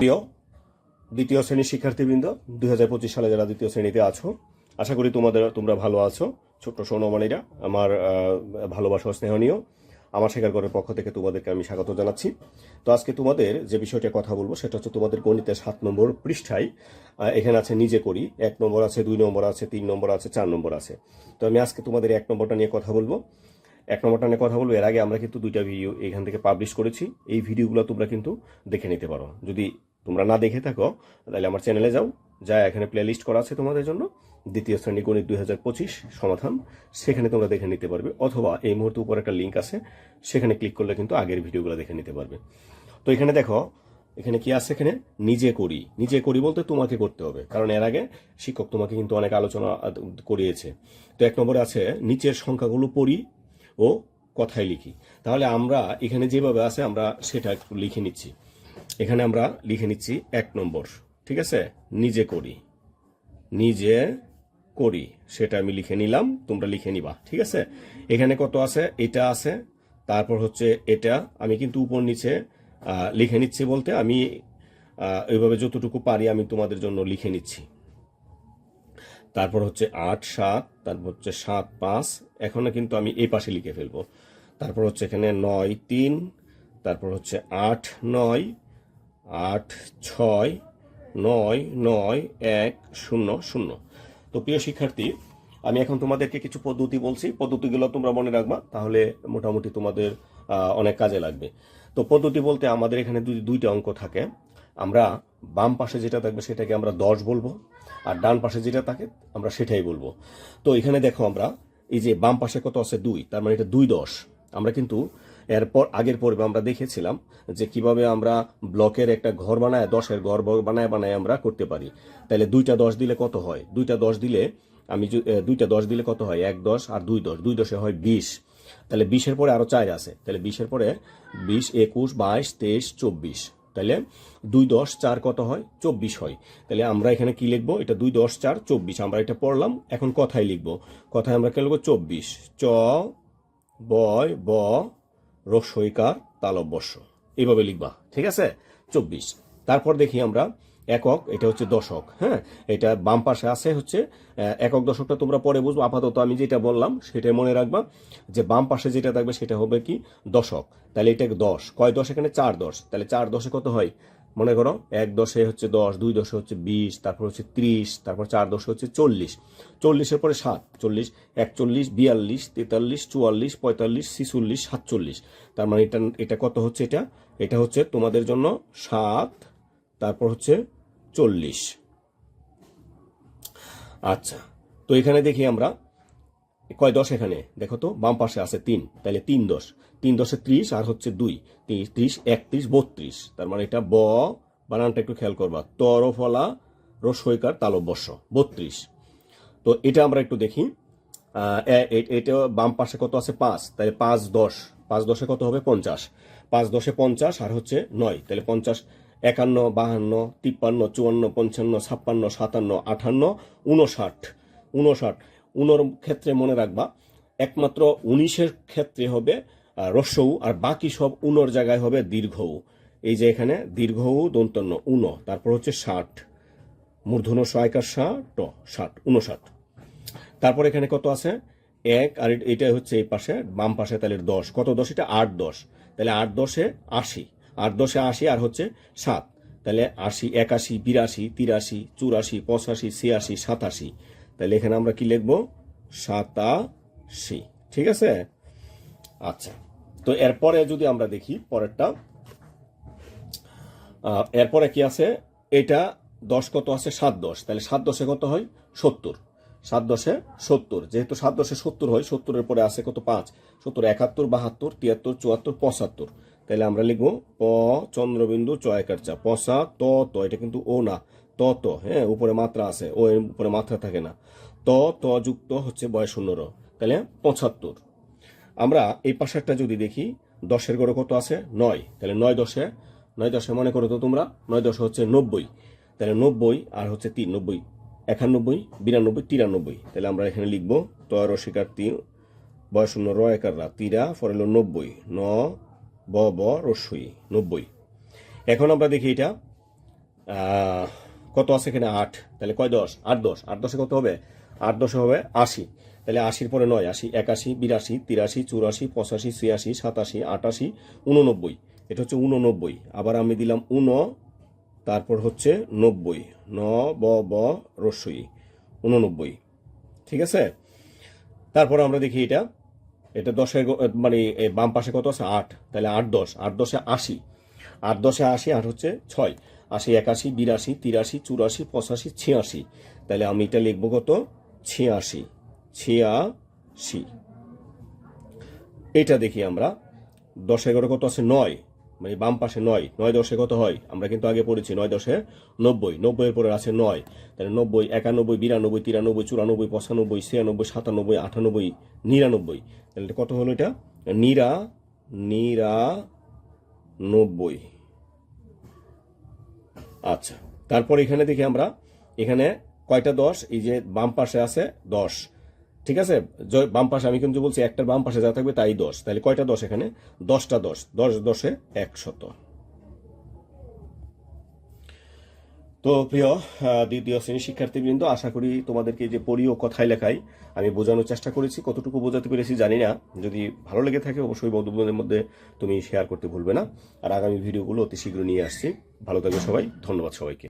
প্রিয় দ্বিতীয় শ্রেণির শিক্ষার্থীবৃন্দ, দুই হাজার পঁচিশ সালে যারা দ্বিতীয় শ্রেণীতে আছো, আশা করি তোমাদের, তোমরা ভালো আছো। ছোট্ট সৌনমানীরা আমার ভালোবাসা স্নেহনীয়। আমার শেখার ঘরের পক্ষ থেকে তোমাদেরকে আমি স্বাগত জানাচ্ছি। তো আজকে তোমাদের যে বিষয়টা কথা বলব, সেটা হচ্ছে তোমাদের গণিতের সাত নম্বর পৃষ্ঠায় এখানে আছে নিজে করি, এক নম্বর আছে, দুই নম্বর আছে, তিন নম্বর আছে, চার নম্বর আছে। তো আমি আজকে তোমাদের এক নম্বরটা নিয়ে কথা বলব। এক নম্বরটা নিয়ে কথা বলব, এর আগে আমরা কিন্তু দুইটা ভিডিও এখান থেকে পাবলিশ করেছি। এই ভিডিওগুলো তোমরা কিন্তু দেখে নিতে পারো। যদি তোমরা না দেখে থাকো, তাহলে আমার চ্যানেলে যাও যা এখানে প্লে লিস্ট করা আছে তোমাদের জন্য। দ্বিতীয় শ্রেণি গণিত দুই হাজার পঁচিশ সমাধান। সেখানে তোমরা দেখে নিতে পারবে, অথবা এই মুহূর্তে উপর একটা লিঙ্ক আছে, সেখানে ক্লিক করলে কিন্তু আগের ভিডিওগুলো দেখে নিতে পারবে। তো এখানে দেখো, এখানে কি আছে এখানে? নিজে করি। নিজে করি বলতে তোমাকে করতে হবে, কারণ এর আগে শিক্ষক তোমাকে কিন্তু অনেক আলোচনা করিয়েছে। তো এক নম্বরে আছে, নিচের সংখ্যাগুলো পড়ি ও কথায় লিখি। তাহলে আমরা এখানে যেভাবে আছে, আমরা সেটা একটু লিখে নিচ্ছি। এখানে আমরা লিখে নিচ্ছি এক নম্বর। ঠিক আছে? নিজে করি। নিজে করি। সেটা আমি লিখে নিলাম তোমরা লিখে নিবা। ঠিক আছে? এখানে কত আছে? এটা আছে। তারপর হচ্ছে এটা আমি কিন্তু উপর নিচে লিখে নিচ্ছি বলতে আমি আহ, এইভাবে যতটুকু পারি আমি তোমাদের জন্য লিখে নিচ্ছি। তারপর হচ্ছে আট সাত তারপর হচ্ছে সাত পাঁচ। এখনও কিন্তু আমি এই পাশে লিখে ফেলব। তারপর হচ্ছে এখানে নয় তিন তারপর হচ্ছে আট নয় আট, ছয়, নয় নয়, এক, শূন্য শূন্য। তো প্রিয় শিক্ষার্থী, আমি এখন তোমাদেরকে কিছু পদ্ধতি বলছি। পদ্ধতিগুলো তোমরা মনে রাখবা, তাহলে মোটামুটি তোমাদের অনেক কাজে লাগবে। তো পদ্ধতি বলতে আমাদের এখানে দুই, দুইটা অঙ্ক থাকে। আমরা বাম পাশে যেটা থাকবে সেটাকে আমরা দশ বলব, আর ডান পাশে যেটা থাকে আমরা সেটাই বলব। তো এখানে দেখো আমরা, এই যে বাম পাশে কত আছে? দুই, তার মানে এটা দুই দশ। আমরা কিন্তু এরপর আগের পর্বে আমরা দেখেছিলাম যে কীভাবে আমরা ব্লকের একটা ঘর বানায়, দশের ঘর বানায় বানায় আমরা করতে পারি। তাহলে দুইটা দশ দিলে কত হয়? দুইটা দশ দিলে আমি দুইটা দশ দিলে কত হয়? এক দশ আর দুই দশ। দুই দশে হয় বিশ। তাহলে বিশের পরে আরও চার আছে। তাহলে বিশের পরে বিশ, একুশ, বাইশ, তেইশ, চব্বিশ। তাহলে দুই দশ চার কত হয়? চব্বিশ হয়। তাহলে আমরা এখানে কি লিখব? এটা দুই দশ চার চব্বিশ। আমরা এটা পড়লাম, এখন কথায় লিখব। কথায় আমরা কে লিখব? চব্বিশ। চ বয় ব রস্বইকার তালব্যস্য এইভাবে লিখবা, ঠিক আছে? চব্বিশ। তারপর দেখি আমরা একক, এটা হচ্ছে দশক হ্যাঁ? এটা বাম পাশে আছে হচ্ছে একক দশকটা তোমরা পরে বুঝব। আপাতত আমি যেটা বললাম সেটা মনে রাখবা যে বাম পাশে যেটা থাকবে সেটা হবে কি দশক। তাহলে এটা দশ। কয় দশ? এখানে চার দশ। তাহলে চার দশে কত হয়? মনে করো এক দশে হচ্ছে দশ, দুই দশে হচ্ছে বিশ, তারপর হচ্ছে ত্রিশ, তারপর চার দশে হচ্ছে চল্লিশ। চল্লিশের পরে সাত, চল্লিশ, একচল্লিশ, বিয়াল্লিশ, তেতাল্লিশ, চুয়াল্লিশ, পঁয়তাল্লিশ, ছিচল্লিশ, সাতচল্লিশ। তার মানে এটা এটা কত হচ্ছে এটা? এটা হচ্ছে তোমাদের জন্য সাত, তারপর হচ্ছে চল্লিশ। আচ্ছা তো এখানে দেখি আমরা কয় দশ এখানে? দেখো তো, বাম পাশে আছে তিন তাহলে তিন দশ। তিন দশে ত্রিশ আর হচ্ছে দুই। ত্রিশ ত্রিশ, একত্রিশ, বত্রিশ। তার মানে এটা ব, বানানটা একটু খেয়াল করবা। তরফলা, রসইকার, তালব্যস্য, বত্রিশ। তো এটা আমরা একটু দেখি। এটা বাম পাশে কত আছে? পাঁচ। তাহলে পাঁচ দশ। পাঁচ দশে কত হবে? পঞ্চাশ। পাঁচ দশে পঞ্চাশ আর হচ্ছে নয়। তাহলে পঞ্চাশ, একান্ন, বাহান্ন, তিপ্পান্ন, চুয়ান্ন, পঞ্চান্ন, ছাপ্পান্ন, সাতান্ন আটান্ন উনষাট উনষাট উনোর ক্ষেত্রে মনে রাখবা, একমাত্র উনিশের ক্ষেত্রে হবে রস্যউ আর বাকি সব উনোর জায়গায় হবে দীর্ঘউ এই যে এখানে দীর্ঘউ দন্তন্য, উন, তারপর হচ্ছে ষাট। মূর্ধন সহায়কার ষাট ষাট, উনষাট। তারপর এখানে কত আছে? এক, আর এটা হচ্ছে এই পাশে, বাম পাশে তাহলে দশ। কত দশ? এটা আট দশ। তাহলে আট দশে আশি। আট দশে আশি, আর হচ্ছে সাত। তাহলে আশি, একাশি, বিরাশি, তিরাশি, চুরাশি, পঁচাশি, ছিয়াশি, সাতাশি। তাহলে এখানে আমরা কি লিখব? সাতাশি। ঠিক আছে? আচ্ছা। তো এরপরে যদি আমরা দেখি পরেরটা এরপরে কি আছে? এটা দশ কত আছে? সাত দশ। তাহলে সাত দশে কত হয়? সত্তর। সাত দশে সত্তর। যেহেতু সাত দশে সত্তর হয়, সত্তরের পরে আছে কত? পাঁচ। সত্তর একাত্তর, বাহাত্তর, তিয়াত্তর, চুয়াত্তর, পঁচাত্তর। তাহলে আমরা লিখব প, চন্দ্রবিন্দু চয়কার চা পশা ত ত, এটা কিন্তু ও না। ত ত হ্যাঁ উপরে মাত্রা আছে, ও এর উপরে মাত্রা থাকে না। ত ত যুক্ত হচ্ছে বয়স শূন্য র। তাহলে পঁচাত্তর। আমরা এই পাশেরটা যদি দেখি, দশের গড়ে কত আছে? নয়। তাহলে নয় দশে নয় দশে মনে করো তো তোমরা, নয় দশে হচ্ছে নব্বই। তাহলে নব্বই আর হচ্ছে তিন, নব্বই। একানব্বই, বিরানব্বই, তিরানব্বই। তাহলে আমরা এখানে লিখব তয় রসিকার তিন বয়স শূন্য র একার রা, তিরা পরে হলো নব্বই। ন ব ব রস্যই নব্বই। এখন আমরা দেখি এটা। কত আছে এখানে? আট। তাহলে কয় দশ? আট দশ। আট দশে কত হবে? আট দশে হবে আশি। তাহলে আশির পরে নয়, আশি, একাশি, বিরাশি, তিরাশি, চুরাশি, পঁচাশি, ছিয়াশি, সাতাশি, আটাশি উননব্বই এটা হচ্ছে উননব্বই আবার আমি দিলাম উন তারপর হচ্ছে নব্বই। ন, ব ব রস্যই উননব্বই ঠিক আছে? তারপর আমরা দেখি এটা। এটা দশের মানে বাম পাশে কত আছে? আট। তাহলে আট দশ। আট দশে আশি। আট দশে আশি, আট হচ্ছে ছয়। আশি, একাশি, বিরাশি, তিরাশি, চুরাশি, পঁচাশি, ছিয়াশি। তাহলে আমি এটা লিখব কত? ছিয়াশি। ছিয়াশি। এটা দেখি আমরা। দশ এগারো কত আছে? নয়। মানে বাম পাশে নয় নয় দশে কত হয়? আমরা কিন্তু আগে পড়েছি নয় দশে নব্বই, নব্বইয়ের পরে আছে নয়। তাহলে নব্বই, একানব্বই, বিরানব্বই, তিরানব্বই, চুরানব্বই, পঁচানব্বই, ছিয়ানব্বই, সাতানব্বই, আটানব্বই, নিরানব্বই। তাহলে কত হলো এটা? নিরা নিরানব্বই আচ্ছা তারপর এখানে দেখি আমরা, এখানে কয়টা দশ? এই যে বাম পাশে আছে দশ। ঠিক আছে? বাম পাশে আমি কিন্তু বলছি একটার বাম পাশে যা থাকবে তাই দশ। তাহলে কয়টা দশ এখানে? দশটা দশ। দশ দশে একশত। তো প্রিয় দ্বিতীয় শ্রেণির শিক্ষার্থীবৃন্দ, আশা করি তোমাদেরকে যে পড়ি ও কথায় লেখাই, আমি বোঝানোর চেষ্টা করেছি। কতটুকু বোঝাতে পেরেছি জানি না। যদি ভালো লেগে থাকে, অবশ্যই বন্ধুদের মধ্যে তুমি শেয়ার করতে ভুলবে না। আর আগামী ভিডিওগুলো অতি শীঘ্র নিয়ে আসছি। ভালো থাকবে সবাই। ধন্যবাদ সবাইকে।